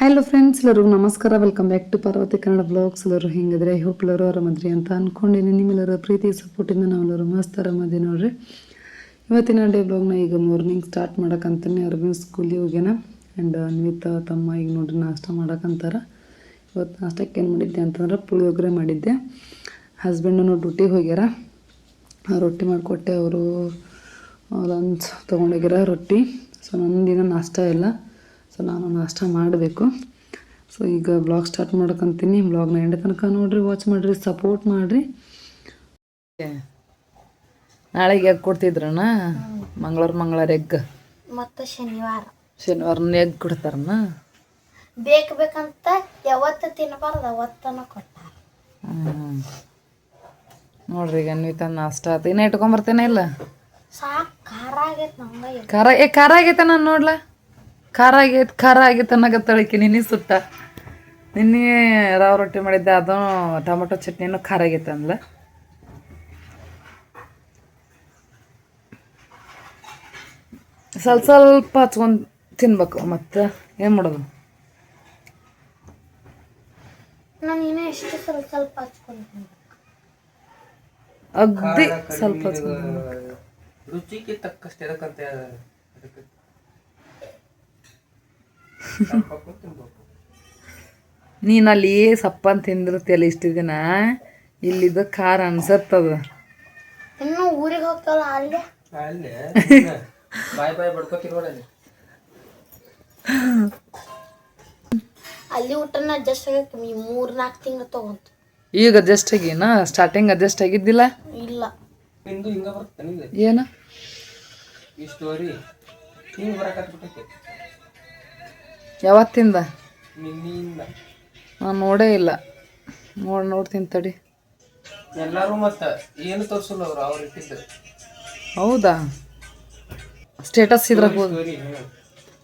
Hello friends ಎಲ್ಲರೂ ನಮಸ್ಕಾರ. Welcome back to Parvathi Kannada vlogs ಎಲ್ಲರೂ ಹಿಂಗಿದ್ರೆ ಐ ಹೋಪ್ ಎಲ್ಲರೂ ಆರಾಮದ್ರಿ ಅಂತ ಅಂದ್ಕೊಂಡಿನಿ ನಿಮ್ಮೆಲ್ಲರ ಪ್ರೀತಿ ಸಪೋರ್ಟಿಂದ ನಾವೆಲ್ಲರೂ ಮಸ್ತ್ ಆರಾಮದಿ ನೋಡ್ರಿ. ಇವತ್ತಿನ ಡೇ ಬ್ಲಾಗ್ನ ಈಗ ಮಾರ್ನಿಂಗ್ ಸ್ಟಾರ್ಟ್ ಮಾಡೋಕ್ಕಂತಾನೆ ಅರವಿಂದ್ ಸ್ಕೂಲಿಗೆ ಹೋಗ್ಯಾನ. ಆ್ಯಂಡ್ ಅನ್ವಿತ ತಮ್ಮ ಈಗ ನೋಡ್ರಿ ನಾಷ್ಟ ಮಾಡೋಕ್ಕಂತಾರ ಇವತ್ತು ನಾಷ್ಟಕ್ಕೆ ಏನು ಮಾಡಿದ್ದೆ ಅಂತಂದ್ರೆ ಪುಳಿಯೋಗರೆ ಮಾಡಿದ್ದೆ. ಹಸ್ಬೆಂಡನು ಡ್ಯೂಟಿಗೆ ಹೋಗ್ಯಾರ. ರೊಟ್ಟಿ ಮಾಡಿಕೊಟ್ಟೆ. ಅವರು ಲಂಚ್ ತೊಗೊಂಡೋಗ್ಯಾರ ರೊಟ್ಟಿ. ಸೊ ನಂದಿನ ನಾಷ್ಟ ಇಲ್ಲ ಸೊ ನಾನು ನಾಷ್ಟ ಮಾಡಬೇಕು. ಸೊ ಈಗ ಬ್ಲಾಗ್ ಸ್ಟಾರ್ಟ್ ಮಾಡ್ಕೊಂತೀನಿ. ಬ್ಲಾಗ್ನ ಎಂಡ ತನಕ ನೋಡ್ರಿ ವಾಚ್ ಮಾಡಿರಿ ಸಪೋರ್ಟ್ ಮಾಡಿರಿ. ನಾಳೆಗೆ ಎಗ್ ಕೊಡ್ತಿದ್ರಣ್ಣ? ಮಂಗಳವಾರ ಮಂಗಳವಾರ ಎಗ್ ಮತ್ತು ಶನಿವಾರ. ಶನಿವಾರ ಎಗ್ ಕೊಡ್ತಾರಣ್ಣ? ಬೇಕು ಬೇಕಂತ ಯಾವತ್ತು ತಿನ್ನಬಾರ್ದು ಅವತ್ತನ ಕೊಟ್ಟಾರ. ನೋಡ್ರಿ ಈಗ ಅನ್ವಿತ ನಾಷ್ಟ ಆತು. ಇನ್ನೂ ಇಟ್ಕೊಂಬರ್ತೇನೆ ಇಲ್ಲ? ಸಾಕು ಖಾರ ಆಗೈತೆ ನಂಗೆ. ಖಾರ ಏ ಖಾರ ಆಗೈತೆ ನಾನು ನೋಡ್ಲ? ಖಾರ ಆಗೈತೆ ಖಾರ ಆಗೈತೆ ಅನ್ನಕತ್ತಳಕ್ಕೆ ನಿನ್ನೆ ಸುಟ್ಟ. ನಿನ್ನೆ ರಾವ್ ರೊಟ್ಟಿ ಮಾಡಿದ್ದೆ ಅದು ಟೊಮೊಟೊ ಚಟ್ನಿನೂ ಖಾರ ಆಗೈತೆ ಅಂದ್ಲ. ಸ್ವಲ್ಪ ಸ್ವಲ್ಪ ಹಚ್ಕೊಂಡು ತಿನ್ಬೇಕು ಮತ್ತೆ ಏನು ಮಾಡೋದು? ನಾನು ಇನ್ನೂ ಎಷ್ಟು ಸ್ವಲ್ಪ ಸ್ವಲ್ಪ ಹಚ್ಕೊಂತೀನಿ ಅಗ್ದಿ ಸ್ವಲ್ಪ ರುಚಿಗೆ ತಕ್ಕಷ್ಟು ಎದಕ್ಕಂತ ಅದಕ್ಕೆ ತಿನ್ಬೇಕು ನೀನು ಅಲ್ಲಿ ಸಪ್ಪನ್ ತಿಂದಿರ್ತಿಯಲ್ಲ ಇಷ್ಟು ದಿನ? ಇಲ್ಲಿದ್ದು ಖಾರ ಅನ್ಸತ್ತದ. ಇನ್ನು ಊರಿಗೆ ಹೋಗ್ತಾವಲ್ಲ ಅಲ್ಲೇ? ಅಲ್ಲೇ ಬಾಯ್ ಬಾಯ್ ಬಡ್ಕೋತಿ ನೋಡಲ್ಲಿ ಅಲ್ಲಿ. ಊಟನ ಅಡ್ಜಸ್ಟ್ ಆಗಕ್ಕೆ ಮೂರು ನಾಲ್ಕು ತಿಂಗಳು ತಗೊಂತು. ಈಗ ಅಡ್ಜಸ್ಟ್ ಆಗಿನ ಸ್ಟಾರ್ಟಿಂಗ್ ಅಡ್ಜಸ್ಟ್ ಆಗಿದ್ದಿಲ್ಲ? ಇಲ್ಲ. ಏನು? ಈ ಸ್ಟೋರಿ ಹಿಂಗೆ ಬರಕತ್ಬಿಟ್ಟೈತೆ ಯಾವತ್ತಿಂದ? ನಾನು ನೋಡೇ ಇಲ್ಲ. ನೋಡಿ ನೋಡ್ತೀನಿ ತಡಿ. ಎಲ್ಲರೂ ಮತ್ತೆ ಏನು ತೋರಿಸಲ್ಲ ಅವ್ರು ಅವ್ರು ಇಟ್ಟಿದ್ದು. ಹೌದಾ? ಸ್ಟೇಟಸ್ ಇದ್ರ ಹೋದ್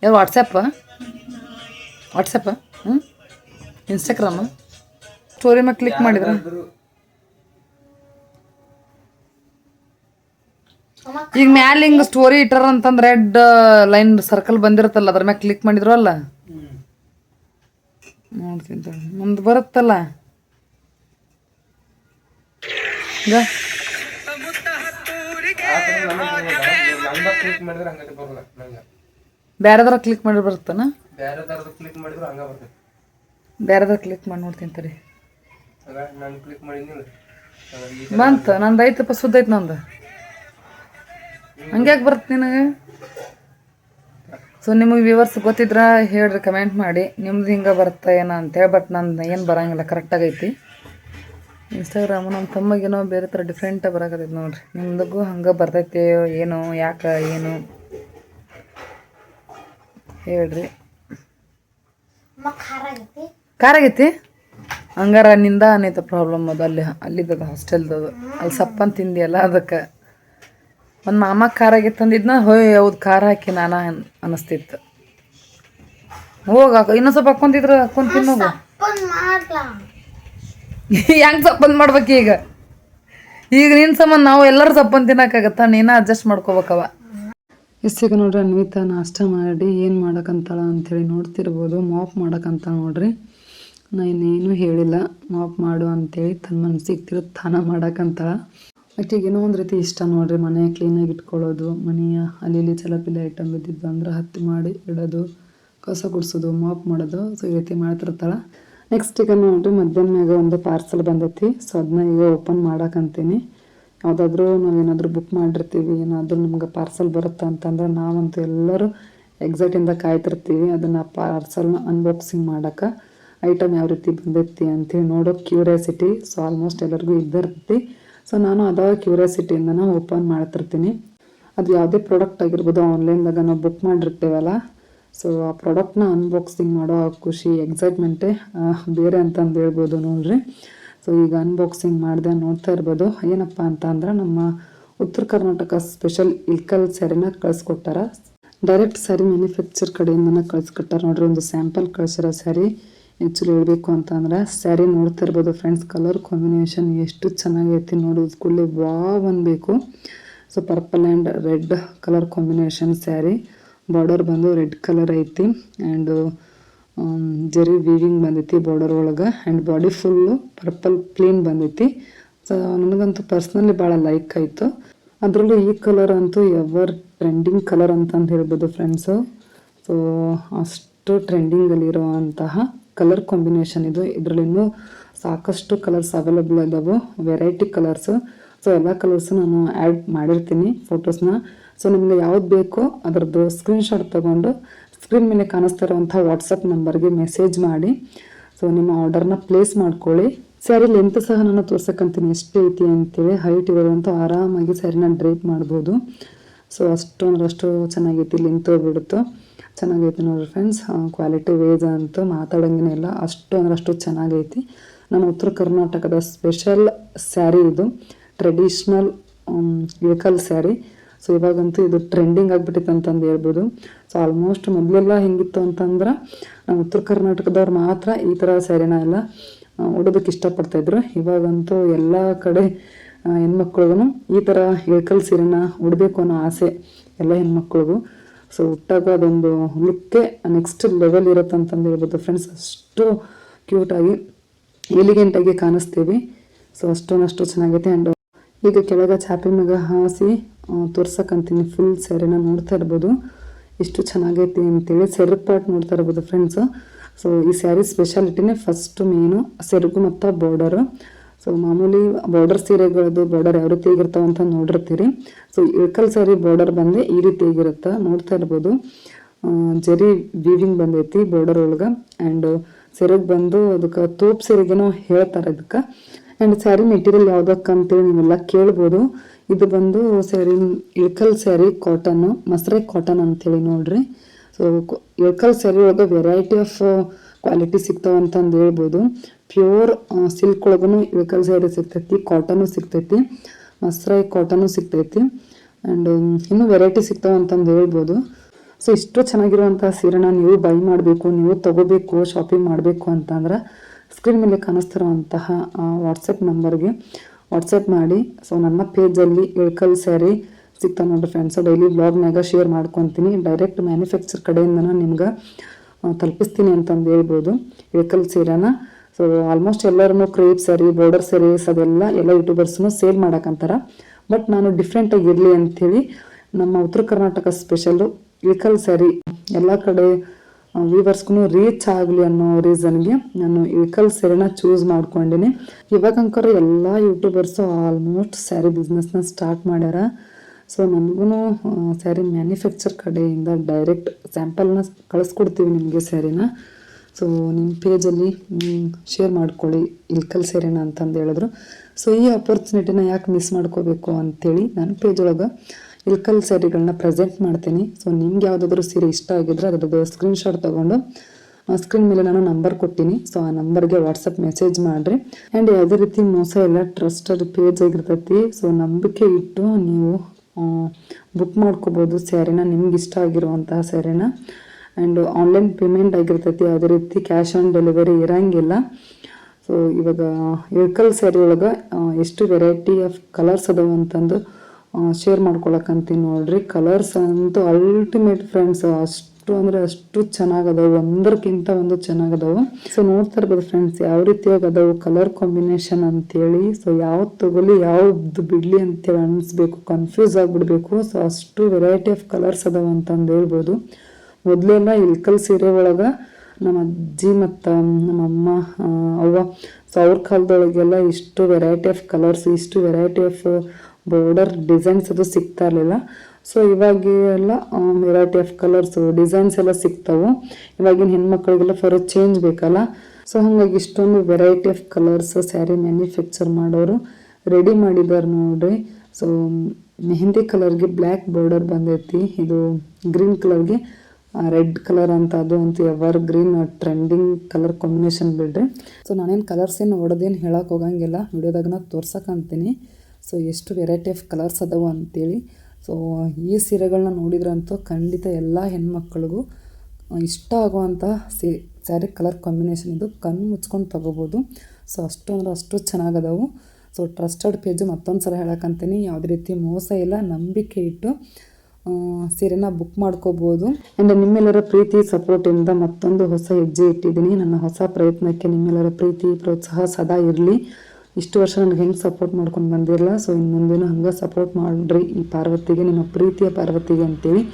ಯಾರು ವಾಟ್ಸಪ್ಪ ವಾಟ್ಸಪ್ಪ ಹ್ಞೂ ಇನ್ಸ್ಟಾಗ್ರಾಮ ಸ್ಟೋರಿ ಮೇಲೆ ಕ್ಲಿಕ್ ಮಾಡಿದ್ರ? ಈಗ ಮ್ಯಾಲ ಹಿಂಗೆ ಸ್ಟೋರಿ ಇಟ್ಟಾರ ಅಂತಂದ್ರೆ ರೆಡ್ ಲೈನ್ ಸರ್ಕಲ್ ಬಂದಿರುತ್ತಲ್ಲ ಅದ್ರ ಮ್ಯಾಗ ಕ್ಲಿಕ್ ಮಾಡಿದ್ರು ಅಲ್ಲ? ನೋಡ್ತೀನಿ ತಡಿ. ಮುಂದೆ ಬರುತ್ತಲ್ಲ? ಬೇರೆದಾರ ಕ್ಲಿಕ್ ಬೇರೆದ್ರ ಮಾಡಿ ಬರುತ್ತಾನ? ಬರ್ತೈತೆ ಬೇರೆದ್ರ ಕ್ಲಿಕ್ ಮಾಡಿ ನೋಡ್ತೀನಿ ತಡಿ. ಬಂತ, ನಂದು ಐತಪ್ಪ, ಸುದ್ದ ಐತೆ ನಂದು. ಹಂಗ್ಯಾಕೆ ಬರುತ್ತೆ ನಿನಗೆ? ಸೊ ನಿಮಗೆ ವ್ಯೂವರ್ಸ್ ಗೊತ್ತಿದ್ರೆ ಹೇಳ್ರಿ ಕಮೆಂಟ್ ಮಾಡಿ. ನಿಮ್ದು ಹಿಂಗೆ ಬರುತ್ತೆ ಏನೋ ಅಂತೇಳಿ ಬಟ್ ನಂದು ಏನು ಬರಂಗಿಲ್ಲ ಕರೆಕ್ಟಾಗೈತಿ ಇನ್ಸ್ಟಾಗ್ರಾಮು ನಮ್ಮ ತಮ್ಮಗೇನೋ ಬೇರೆ ಥರ ಡಿಫ್ರೆಂಟ್ ಬರಾಕತ್ತೈತಿ ನೋಡ್ರಿ. ನಿಮ್ದಗೂ ಹಂಗೆ ಬರ್ತೈತೆ, ಏನು, ಯಾಕೆ, ಏನು? ಹೇಳ್ರಿ. ಖಾರಾಗೈತಿ ಹಂಗಾರ ನಿಂದ ಅನೈತ ಪ್ರಾಬ್ಲಮ್ ಅದು, ಅಲ್ಲಿ, ಅಲ್ಲಿದ್ದದ ಹಾಸ್ಟೆಲ್ದದು ಅಲ್ಲಿ ಸಪ್ಪನ್ ತಿಂದಿಯಲ್ಲ ಅದಕ್ಕೆ. ಒಂದು ಮಾಮ ಖಾರ ಆಗಿತ್ತು ಅಂದಿದ್ನ ಹೋಯ್ ಹೌದು ಖಾರ ಹಾಕಿ ನಾನು ಅನ್ನಿಸ್ತಿತ್ತು ಹೋಗ ಇನ್ನೊಂದು ಸ್ವಲ್ಪ ಹಾಕೊಂತಿದ್ರ ಹಾಕೊಂಡು ಮಾಡ್ಲಾ ಹೆಂಗೆ. ಸಪ್ಪನ್ ಮಾಡ್ಬೇಕು ಈಗ? ಈಗ ನಿನ್ನ ಸಂಬಂಧ ನಾವು ಎಲ್ಲರೂ ಸಪ್ಪಂದು ತಿನ್ನೋಕ್ಕಾಗತ್ತ ನೀನ ಅಡ್ಜಸ್ಟ್ ಮಾಡ್ಕೋಬೇಕವ. ಇಷ್ಟೀಗ ನೋಡ್ರಿ ಅನ್ವಿತಾ, ನಾಷ್ಟ ಮಾಡಿ ಏನು ಮಾಡಕ್ಕಂತಾಳ ಅಂಥೇಳಿ ನೋಡ್ತಿರ್ಬೋದು. ಮಾಪ್ ಮಾಡಕ್ಕಂತ ನೋಡ್ರಿ. ನಾ ಇನ್ನೇನು ಹೇಳಿಲ್ಲ. ಮಾಪ್ ಮಾಡು ಅಂತೇಳಿ ತನ್ನ ಮನಸ್ಸಿಗೆ ತಿರು ತಾನ ಮಾಡಕ್ಕಂತಾಳ ಆಕೆಗೆ ಏನೋ ಒಂದು ರೀತಿ ಇಷ್ಟ ನೋಡಿರಿ, ಮನೆ ಕ್ಲೀನಾಗಿ ಇಟ್ಕೊಳ್ಳೋದು, ಮನೆಯ ಅಲ್ಲಿ ಇಲ್ಲಿ ಚಲಪಿಲ್ಲ ಐಟಮ್ ಬಿದ್ದಿದ್ದು ಅಂದ್ರೆ ಹತ್ತಿ ಮಾಡಿ ಇಡೋದು, ಕಸ ಗುಡಿಸೋದು ಮಾಪ್ ಮಾಡೋದು ಸೊ ಈ ರೀತಿ ಮಾಡ್ತಿರ್ತಾಳೆ. ನೆಕ್ಸ್ಟ್ ಈಗ ನೋಡ್ರಿ, ಮಧ್ಯಾಹ್ನ ಮ್ಯಾಗ ಒಂದು ಪಾರ್ಸಲ್ ಬಂದೈತಿ ಸೊ ಅದನ್ನ ಈಗ ಓಪನ್ ಮಾಡಕ್ಕಂತೀನಿ ಯಾವುದಾದ್ರೂ ನಾವೇನಾದರೂ ಬುಕ್ ಮಾಡಿರ್ತೀವಿ, ಏನಾದರೂ ನಮ್ಗೆ ಪಾರ್ಸಲ್ ಬರುತ್ತೆ ಅಂತಂದ್ರೆ ನಾವಂತೂ ಎಲ್ಲರೂ ಎಕ್ಸೈಟಿಂದ ಕಾಯ್ತಿರ್ತೀವಿ, ಅದನ್ನು ಪಾರ್ಸಲ್ನ ಅನ್ಬಾಕ್ಸಿಂಗ್ ಮಾಡೋಕೆ. ಐಟಮ್ ಯಾವ ರೀತಿ ಬಂದೈತಿ ಅಂತೇಳಿ ನೋಡೋ ಕ್ಯೂರಿಯಾಸಿಟಿ ಸೊ ಆಲ್ಮೋಸ್ಟ್ ಎಲ್ಲರಿಗೂ ಇದ್ದಿರ್ತೈತಿ ಸೊ ನಾನು ಅದ ನಾನು ಓಪನ್ ಮಾಡ್ತಿರ್ತೀನಿ. ಅದು ಯಾವುದೇ ಪ್ರಾಡಕ್ಟ್ ಆಗಿರ್ಬೋದು ಆನ್ಲೈನ್ದಾಗ ನಾವು ಬುಕ್ ಮಾಡಿರ್ತೀವಲ್ಲ. ಸೊ ಆ ಪ್ರಾಡಕ್ಟ್ನ ಅನ್ಬಾಕ್ಸಿಂಗ್ ಮಾಡೋ ಖುಷಿ ಎಕ್ಸೈಟ್ಮೆಂಟೇ ಬೇರೆ ಅಂತಂದು ಹೇಳ್ಬೋದು ನೋಡ್ರಿ. ಸೊ ಈಗ ಅನ್ಬಾಕ್ಸಿಂಗ್ ಮಾಡಿದೆ ನೋಡ್ತಾ ಇರ್ಬೋದು. ಏನಪ್ಪ ಅಂತ ಅಂದ್ರೆ ನಮ್ಮ ಉತ್ತರ ಕರ್ನಾಟಕ ಸ್ಪೆಷಲ್ ಇಲ್ಕಲ್ ಸ್ಯಾರಿನ ಕಳಿಸ್ಕೊಟ್ಟಾರ. ಡೈರೆಕ್ಟ್ ಸ್ಯಾರಿ ಮ್ಯಾನುಫ್ಯಾಕ್ಚರ್ ಕಡೆಯಿಂದನೇ ಕಳಿಸ್ಕೊಟ್ಟಾರ. ನೋಡ್ರಿ, ಒಂದು ಸ್ಯಾಂಪಲ್ ಕಳಿಸಿರೋ ಸ್ಯಾರಿ ಆ್ಯಕ್ಚುಲಿ ಹೇಳಬೇಕು ಅಂತಂದ್ರೆ ಸ್ಯಾರಿ ನೋಡ್ತಾ ಇರ್ಬೋದು ಫ್ರೆಂಡ್ಸ್ ಕಲರ್ ಕಾಂಬಿನೇಷನ್ ಎಷ್ಟು ಚೆನ್ನಾಗೈತಿ ನೋಡೋದು ಕೂಡಲೇ ವಾವ್ ಅನ್ಬೇಕು. So purple and red colour combination sari. Border ಬಂದು ರೆಡ್ ಕಲರ್ ಐತಿ. ಆ್ಯಂಡ್ ಜರಿ ವೀವಿಂಗ್ ಬಂದೈತಿ ಬಾರ್ಡರ್ ಒಳಗೆ. And body full purple plain ಬಂದೈತಿ. ಸೊ ನನಗಂತೂ ಪರ್ಸ್ನಲಿ ಭಾಳ ಲೈಕ್ ಆಯಿತು. ಅದರಲ್ಲೂ ಈ ಕಲರ್ ಅಂತೂ ಎವರ್ ಟ್ರೆಂಡಿಂಗ್ ಕಲರ್ ಅಂತಂದು ಹೇಳ್ಬೋದು ಫ್ರೆಂಡ್ಸು ಸೊ ಅಷ್ಟು ಟ್ರೆಂಡಿಂಗಲ್ಲಿರುವಂತಹ ಕಲರ್ ಕಾಂಬಿನೇಷನ್ ಇದು. ಇದರಲ್ಲಿನೂ ಸಾಕಷ್ಟು ಕಲರ್ಸ್ ಅವೈಲಬಲ್ ಇದಾವೆ. ವೆರೈಟಿ ಕಲರ್ಸು ಸೊ ಎಲ್ಲ ಕಲರ್ಸು ನಾನು ಆ್ಯಡ್ ಮಾಡಿರ್ತೀನಿ ಫೋಟೋಸ್ನ ಸೊ ನಿಮಗೆ ಯಾವ್ದು ಬೇಕೋ ಅದರದ್ದು ಸ್ಕ್ರೀನ್ಶಾಟ್ ತೊಗೊಂಡು ಸ್ಕ್ರೀನ್ ಮೇಲೆ ಕಾಣಿಸ್ತಾ ಇರುವಂಥ ವಾಟ್ಸಪ್ ನಂಬರ್ಗೆ ಮೆಸೇಜ್ ಮಾಡಿ. ಸೊ ನಿಮ್ಮ ಆರ್ಡರ್ನ ಪ್ಲೇಸ್ ಮಾಡ್ಕೊಳ್ಳಿ. ಸ್ಯಾರಿ ಲೆಂತ್ ಸಹ ನಾನು ತೋರ್ಸಕ್ಕಂತೀನಿ ಎಷ್ಟು ಐತಿ ಅಂತೇಳಿ ಹೈಟ್ ಇರೋದಂತೂ ಆರಾಮಾಗಿ ಸ್ಯಾರಿನ ಡ್ರೈಪ್ ಮಾಡ್ಬೋದು. ಸೊ ಅಷ್ಟು ಅಂದ್ರೆ ಅಷ್ಟು ಚೆನ್ನಾಗೈತಿ ಲೆಂತ್ ಬಿಡುತ್ತೋ ಚೆನ್ನಾಗೈತೆ ನೋಡ್ರಿ ಫ್ರೆಂಡ್ಸ್ ಕ್ವಾಲಿಟಿ ವೇಜ್ ಅಂತೂ ಮಾತಾಡೋಂಗೇನೆ ಇಲ್ಲ. ಅಷ್ಟು ಅಂದ್ರೆ ಅಷ್ಟು ಚೆನ್ನಾಗೈತಿ. ನಮ್ಮ ಉತ್ತರ ಕರ್ನಾಟಕದ ಸ್ಪೆಷಲ್ ಸ್ಯಾರಿ ಇದು. ಟ್ರೆಡಿಷ್ನಲ್ ವೆಹಿಕಲ್ ಸ್ಯಾರಿ ಸೊ ಇವಾಗಂತೂ ಇದು ಟ್ರೆಂಡಿಂಗ್ ಆಗಿಬಿಟ್ಟಿತ್ತು ಅಂತಂದು ಹೇಳ್ಬೋದು. ಸೊ ಆಲ್ಮೋಸ್ಟ್ ಮೊದಲೆಲ್ಲ ಹೆಂಗಿತ್ತು ಅಂತಂದ್ರೆ, ನಮ್ಮ ಉತ್ತರ ಕರ್ನಾಟಕದವ್ರು ಮಾತ್ರ ಈ ಥರ ಸ್ಯಾರಿನ ಎಲ್ಲ ಉಡೋದಕ್ಕೆ ಇಷ್ಟಪಡ್ತಾಯಿದ್ರು ಇವಾಗಂತೂ ಎಲ್ಲ ಕಡೆ ಹೆಣ್ಮಕ್ಳಿಗೂ ಈ ಥರ ಇಳಕಲ್ ಸೀರೆನ ಉಡಬೇಕು ಅನ್ನೋ ಆಸೆ ಎಲ್ಲ ಹೆಣ್ಮಕ್ಳಿಗೂ. ಸೊ ಉಟ್ಟಾಗ ಅದೊಂದು ಲುಕ್ಕೇ ನೆಕ್ಸ್ಟ್ ಲೆವೆಲ್ ಇರುತ್ತೆ ಅಂತಂದು ಹೇಳ್ಬೋದು ಫ್ರೆಂಡ್ಸ್ ಅಷ್ಟು ಕ್ಯೂಟಾಗಿ ಎಲಿಗೆಂಟಾಗಿ ಕಾಣಿಸ್ತೀವಿ. ಸೊ ಅಷ್ಟೊಂದಷ್ಟು ಚೆನ್ನಾಗೈತೆ ಆ್ಯಂಡ್ ಈಗ ಕೆಳಗೆ ಚಾಪಿ ಮಗ ಹಾಸಿ ತೋರ್ಸಕ್ಕಂತೀನಿ ಫುಲ್ ಸ್ಯಾರಿನ ನೋಡ್ತಾ ಇರ್ಬೋದು. ಎಷ್ಟು ಚೆನ್ನಾಗೈತಿ ಅಂತೇಳಿ ಸೆರಗು ಪಾರ್ಟ್ ನೋಡ್ತಾ ಇರ್ಬೋದು ಫ್ರೆಂಡ್ಸು ಸೊ ಈ ಸ್ಯಾರಿ ಸ್ಪೆಷಾಲಿಟಿನೇ ಫಸ್ಟು ಮೇನು ಸೆರಗು ಮತ್ತು ಬಾರ್ಡರು ಸೊ ಮಾಮೂಲಿ ಬಾರ್ಡರ್ ಸೀರೆಗಳದ್ದು ಬಾರ್ಡರ್ ಯಾವ ರೀತಿ ಅಂತ ನೋಡಿರ್ತೀರಿ. ಸೊ ಇಳ್ಕಲ್ ಸ್ಯಾರಿ ಬಾರ್ಡರ್ ಬಂದೆ ಈ ರೀತಿ ಆಗಿರುತ್ತೆ. ನೋಡ್ತಾ ಇರ್ಬೋದು. ಜರಿ ವೀವಿಂಗ್ ಬಂದೈತಿ ಬಾರ್ಡರ್ ಒಳಗೆ. ಆ್ಯಂಡ್ ಸೆರೆಗೆ ಬಂದು ಅದಕ್ಕೆ ತೋಪ್ ಸೀರೆಗೇನೋ ಹೇಳ್ತಾರೆ ಅದಕ್ಕೆ ಆ್ಯಂಡ್ ಸ್ಯಾರಿ ಮೆಟೀರಿಯಲ್ ಯಾವ್ದಕ್ಕೆ ಅಂತೇಳಿ ನೀವೆಲ್ಲ ಕೇಳ್ಬೋದು. ಇದು ಬಂದು ಸ್ಯಾರಿ ಇಳ್ಕಲ್ ಸ್ಯಾರಿ ಕಾಟನ್ ಮಸ್ರೆ ಕಾಟನ್ ಅಂತೇಳಿ ನೋಡ್ರಿ. ಸೊ ಇಳ್ಕಲ್ ಸ್ಯಾರಿ ಒಳಗೆ ವೆರೈಟಿ ಆಫ್ ಕ್ವಾಲಿಟಿ ಸಿಗ್ತಾವ ಅಂತಂದು ಹೇಳ್ಬೋದು. ಪ್ಯೂರ್ ಸಿಲ್ಕ್ ಒಳಗೂ ಇಳ್ಕಲ್ ಸ್ಯಾರಿ ಸಿಗ್ತೈತಿ ಕಾಟನು ಸಿಗ್ತೈತಿ ಮಸ್ರೈ ಕಾಟನು ಸಿಗ್ತೈತಿ ಆ್ಯಂಡ್ ಇನ್ನೂ ವೆರೈಟಿ ಸಿಗ್ತಾವ ಅಂತಂದು ಹೇಳ್ಬೋದು. ಸೊ ಇಷ್ಟು ಚೆನ್ನಾಗಿರುವಂಥ ಸೀರೆನ ನೀವು ಬೈ ಮಾಡಬೇಕು, ನೀವು ತಗೋಬೇಕು ಶಾಪಿಂಗ್ ಮಾಡಬೇಕು ಅಂತಂದ್ರೆ ಸ್ಕ್ರೀನ್ ಮೇಲೆ ಕಾಣಿಸ್ತಿರುವಂತಹ ವಾಟ್ಸಪ್ ನಂಬರ್ಗೆ ವಾಟ್ಸಪ್ ಮಾಡಿ. ಸೊ ನನ್ನ ಪೇಜಲ್ಲಿ ಇಳ್ಕಲ್ ಸ್ಯಾರಿ ಸಿಗ್ತಾವೆ ನೋಡ್ರಿ ಫ್ರೆಂಡ್ಸ್ ಡೈಲಿ ಬ್ಲಾಗ್ನಾಗ ಶೇರ್ ಮಾಡ್ಕೊತೀನಿ. ಡೈರೆಕ್ಟ್ ಮ್ಯಾನುಫ್ಯಾಕ್ಚರ್ ಕಡೆಯಿಂದ ನಿಮ್ಗೆ ತಲುಪಿಸ್ತೀನಿ ಅಂತಂದು ಹೇಳ್ಬೋದು. ವಿಕಲ್ ಸೀರೆನ. ಸೊ ಆಲ್ಮೋಸ್ಟ್ ಎಲ್ಲರೂ ಕ್ರೇಪ್ ಸರಿ ಬಾರ್ಡರ್ ಸರೀಸ್ ಅದೆಲ್ಲ ಎಲ್ಲ ಯೂಟ್ಯೂಬರ್ಸ್ನು ಸೇಲ್ ಮಾಡೋಕ್ಕಂತಾರ ಬಟ್ ನಾನು ಡಿಫ್ರೆಂಟಾಗಿ ಇರಲಿ ಅಂಥೇಳಿ ನಮ್ಮ ಉತ್ತರ ಕರ್ನಾಟಕ ಸ್ಪೆಷಲ್ಲು ವಿಕಲ್ ಸ್ಯಾರಿ ಎಲ್ಲ ಕಡೆ ವೀವರ್ಸ್ಗೂ ರೀಚ್ ಆಗಲಿ ಅನ್ನೋ ರೀಸನ್ಗೆ ನಾನು ವಿಕಲ್ ಸ್ಯಾರಿನ ಚೂಸ್ ಮಾಡ್ಕೊಂಡಿನಿ. ಇವಾಗಂಕರ ಎಲ್ಲ ಯೂಟ್ಯೂಬರ್ಸು ಆಲ್ಮೋಸ್ಟ್ ಸ್ಯಾರಿ ಬಿಸ್ನೆಸ್ನ ಸ್ಟಾರ್ಟ್ ಮಾಡ್ಯಾರ. ಸೊ ನನಗೂ ಸ್ಯಾರಿ ಮ್ಯಾನುಫ್ಯಾಕ್ಚರ್ ಕಡೆಯಿಂದ ಡೈರೆಕ್ಟ್ ಸ್ಯಾಂಪಲ್ನ ಕಳಿಸ್ಕೊಡ್ತೀವಿ ನಿಮಗೆ ಸ್ಯಾರಿನ ಸೊ ನಿಮ್ಮ ಪೇಜಲ್ಲಿ ಶೇರ್ ಮಾಡ್ಕೊಳ್ಳಿ ಇಲ್ಕಲ್ ಸ್ಯಾರಿನ ಅಂತಂದು ಹೇಳಿದ್ರು. ಸೊ ಈ ಅಪರ್ಚುನಿಟಿನ ಯಾಕೆ ಮಿಸ್ ಮಾಡ್ಕೋಬೇಕು ಅಂಥೇಳಿ ನನ್ನ ಪೇಜೊಳಗೆ ಇಲ್ಕಲ್ ಸ್ಯಾರಿಗಳನ್ನ ಪ್ರೆಸೆಂಟ್ ಮಾಡ್ತೀನಿ. ಸೊ ನಿಮ್ಗೆ ಯಾವುದಾದ್ರೂ ಸೀರೆ ಇಷ್ಟ ಆಗಿದ್ರೆ ಅದ್ರದ್ದು ಸ್ಕ್ರೀನ್ಶಾಟ್ ತೊಗೊಂಡು ಸ್ಕ್ರೀನ್ ಮೇಲೆ ನಾನು ನಂಬರ್ ಕೊಟ್ಟಿನಿ. ಸೊ ಆ ನಂಬರ್ಗೆ ವಾಟ್ಸಪ್ ಮೆಸೇಜ್ ಮಾಡಿರಿ. ಆ್ಯಂಡ್ ಯಾವುದೇ ರೀತಿ ಮೋಸ ಎಲ್ಲ ಟ್ರಸ್ಟೆಡ್ ಪೇಜ್ ಆಗಿರ್ತೈತಿ. ಸೊ ನಂಬಿಕೆ ಇಟ್ಟು ನೀವು ಬುಕ್ ಮಾಡ್ಕೋಬೋದು ಸ್ಯಾರಿನ, ನಿಮ್ಗೆ ಇಷ್ಟ ಆಗಿರುವಂತಹ ಸ್ಯಾರಿನ. ಆ್ಯಂಡ್ ಆನ್ಲೈನ್ ಪೇಮೆಂಟ್ ಆಗಿರ್ತೈತಿ ಯಾವುದೇ ರೀತಿ ಕ್ಯಾಶ್ ಆನ್ ಡೆಲಿವರಿ ಇರೋಂಗಿಲ್ಲ. ಸೊ ಇವಾಗ ಇಳ್ಕಲ್ ಸ್ಯಾರಿ ಒಳಗೆ ಎಷ್ಟು ವೆರೈಟಿ ಆಫ್ ಕಲರ್ಸ್ ಅದಾವ ಅಂತಂದು ಶೇರ್ ಮಾಡ್ಕೊಳಕಂತೀನಿ ನೋಡ್ರಿ. ಕಲರ್ಸ್ ಅಂತೂ ಅಲ್ಟಿಮೇಟ್ ಫ್ರೆಂಡ್ಸ್ ಅಷ್ಟು ಅಂದರೆ ಅಷ್ಟು ಚೆನ್ನಾಗದವು ಒಂದಕ್ಕಿಂತ ಒಂದು ಚೆನ್ನಾಗದವು. ಸೊ ನೋಡ್ತಾ ಇರ್ಬೋದು ಫ್ರೆಂಡ್ಸ್ ಯಾವ ರೀತಿಯಾಗಿ ಅದಾವು ಕಲರ್ ಕಾಂಬಿನೇಷನ್ ಅಂತೇಳಿ. ಸೊ ಯಾವ್ದು ತಗೊಳ್ಳಿ ಯಾವ್ದು ಬಿಡ್ಲಿ ಅಂತೇಳಿ ಅನಿಸ್ಬೇಕು ಕನ್ಫ್ಯೂಸ್ ಆಗಿಬಿಡ್ಬೇಕು. ಸೊ ಅಷ್ಟು ವೆರೈಟಿ ಆಫ್ ಕಲರ್ಸ್ ಅದಾವ ಅಂತಂದು ಹೇಳ್ಬೋದು. ಮೊದಲೆಲ್ಲ ಇಳ್ಕಲ್ ಸೀರೆ ಒಳಗೆ ನಮ್ಮ ಅಜ್ಜಿ ಮತ್ತು ನಮ್ಮಮ್ಮ ಅಮ್ಮ ಅವ್ವ ಸೊ ಅವ್ರ ಕಾಲದೊಳಗೆಲ್ಲ ಇಷ್ಟು ವೆರೈಟಿ ಆಫ್ ಕಲರ್ಸ್ ಇಷ್ಟು ವೆರೈಟಿ ಆಫ್ ಬಾರ್ಡರ್ ಡಿಸೈನ್ಸ್ ಅದು ಸಿಗ್ತಾ ಇರಲಿಲ್ಲ. ಸೊ ಇವಾಗೆಲ್ಲ ವೆರೈಟಿ ಆಫ್ ಕಲರ್ಸು ಡಿಸೈನ್ಸ್ ಎಲ್ಲ ಸಿಗ್ತಾವೆ. ಇವಾಗಿನ ಹೆಣ್ಮಕ್ಳಿಗೆಲ್ಲ ಫಾರ್ ಚೇಂಜ್ ಬೇಕಲ್ಲ. ಸೊ ಹಾಗಾಗಿ ಇಷ್ಟೊಂದು variety of colours sari manufacture ಮಾಡೋರು ರೆಡಿ ಮಾಡಿದ್ದಾರೆ ನೋಡ್ರಿ. ಸೊ ಮೆಹಂದಿ ಕಲರ್ಗೆ ಬ್ಲ್ಯಾಕ್ ಬಾರ್ಡರ್ ಬಂದೈತಿ. ಇದು ಗ್ರೀನ್ ಕಲರ್ಗೆ ರೆಡ್ ಕಲರ್ ಅಂತ ಅದು ಅಂತ evergreen trending colour combination ಬಿಡ್ರಿ. ಸೊ ನಾನೇನು ಕಲರ್ಸ್ ಏನು ಹೊಡೆದೇನು ಹೇಳಕ್ಕೆ ಹೋಗಂಗಿಲ್ಲ. ವಿಡಿಯೋದಾಗ ನಾ ತೋರ್ಸಕ್ಕಂತೀನಿ ಸೊ ಎಷ್ಟು ವೆರೈಟಿ ಆಫ್ ಕಲರ್ಸ್ ಅದಾವೆ ಅಂತೇಳಿ. ಸೊ ಈ ಸೀರೆಗಳನ್ನ ನೋಡಿದ್ರಂತೂ ಖಂಡಿತ ಎಲ್ಲ ಹೆಣ್ಮಕ್ಳಿಗೂ ಇಷ್ಟ ಆಗುವಂಥ ಸೀ ಸ್ಯಾರಿ ಕಲರ್ ಕಾಂಬಿನೇಷನ್ ಇದು ಕಣ್ಣು ಮುಚ್ಕೊಂಡು ತೊಗೋಬೋದು. ಸೊ ಅಷ್ಟು ಅಂದ್ರೆ ಅಷ್ಟು ಚೆನ್ನಾಗದಾವು. ಸೊ ಟ್ರಸ್ಟೆಡ್ ಪೇಜು ಮತ್ತೊಂದು ಸಲ ಹೇಳಕ್ಕಂತೀನಿ ಯಾವುದೇ ರೀತಿ ಮೋಸ ಇಲ್ಲ, ನಂಬಿಕೆ ಇಟ್ಟು ಸೀರೆನ ಬುಕ್ ಮಾಡ್ಕೋಬೋದು. ಆ್ಯಂಡ್ ನಿಮ್ಮೆಲ್ಲರ ಪ್ರೀತಿ ಸಪೋರ್ಟಿಂದ ಮತ್ತೊಂದು ಹೊಸ ಹೆಜ್ಜೆ ಇಟ್ಟಿದ್ದೀನಿ. ನನ್ನ ಹೊಸ ಪ್ರಯತ್ನಕ್ಕೆ ನಿಮ್ಮೆಲ್ಲರ ಪ್ರೀತಿ, ಪ್ರೋತ್ಸಾಹ ಸದಾ ಇರಲಿ. ಇಷ್ಟು ವರ್ಷ ನನಗೆ ಹೆಂಗೆ ಸಪೋರ್ಟ್ ಮಾಡ್ಕೊಂಡು ಬಂದಿರಲ್ಲ. ಸೊ ಇನ್ನು ಮುಂದೆನೂ ಹಂಗೆ ಸಪೋರ್ಟ್ ಮಾಡಿರಿ ಈ ಪಾರ್ವತಿಗೆ, ನಿಮ್ಮ ಪ್ರೀತಿಯ ಪಾರ್ವತಿಗೆ ಅಂತೇಳಿ